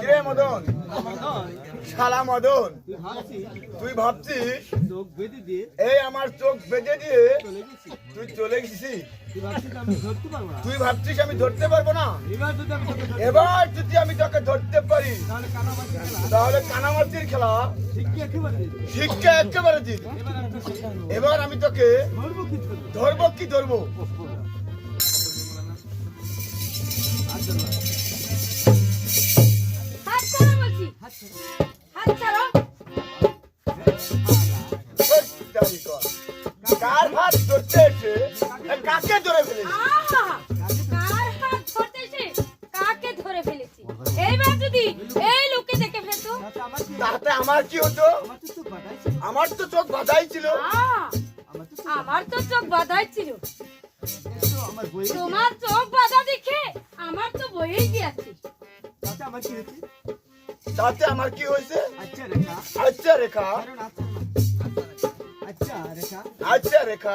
কিরে মদন? শালা মদন, তুই ভাবছিস এই আমার চোখ বেঁধে দিয়ে তুই চলে গেছিস? তুই ভাবছিস আমি ধরতে পারব না? এবার যদি আমি তোকে ধরতে পারি, তাহলে কানামাতির খেলা শিক্ষা একেবারে দিন এবার আমি তোকে ধরবো কি ধরবো ধরবো? কর। কার হাত ধরতে এসে কাকে ধরে ফেলেছিস কার হাত ধরতেছে কাকে ধরে ফেলেছি এইবার যদি এই লোকে দেখে ফেলতো তাতে আমার কি তাতে আমার কি হতো আমার তো চোখ বাধাই ছিল আমার তো চোখ বাঁধাই ছিল তোমার চোখ তাতে আমার কি হয়েছে? আচ্ছা রেখা। আচ্ছা রেখা। আচ্ছা। আচ্ছা রেখা। আচ্ছা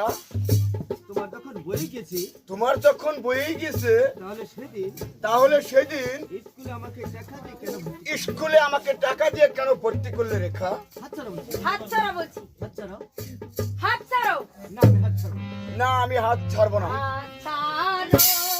তোমার যখন বই গেছি তোমার যখন বইয়ে গেছে তাহলে সেদিন তাহলে সেদিন স্কুলে আমাকে দেখা দিয়ে কেন স্কুলে আমাকে টাকা দিয়ে কেন ভর্তি করলে রেখা? হাত ছাড়াও হাত ছাড়া বলছি। হাত ছাড়াও? হাত ছাড়ো না আমি হাত না আমি হাত ছাড়বো না। হাত ছাড়ো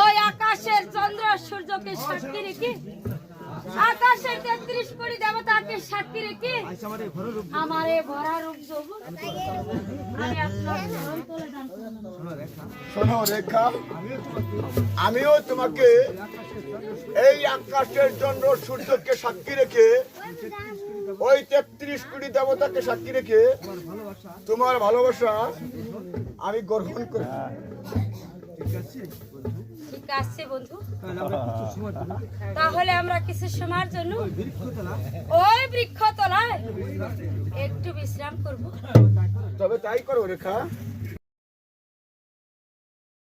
ওই আকাশের চন্দ্র সূর্যকে সাক্ষী রেখে আকাশের তেত্রিশ কোটি দেবতাকে সাক্ষী রেখে আমার এই ভরা রূপ শোনো রেখা, আমিও তোমাকে এই আকাশের চন্দ্র সূর্যকে সাক্ষী রেখে, ওই তেত্রিশ কোটি দেবতাকে সাক্ষী রেখে, তোমার ভালোবাসা আমি গ্রহণ করি। ঠিক আছে বন্ধু? ঠিক আছে বন্ধু। তাহলে আমরা কিছু সময় জন্য তাহলে আমরা কিছু সময়ের জন্য ওই বৃক্ষতলায় বৃক্ষ তলায় একটু বিশ্রাম করব। তবে তাই করো রেখা।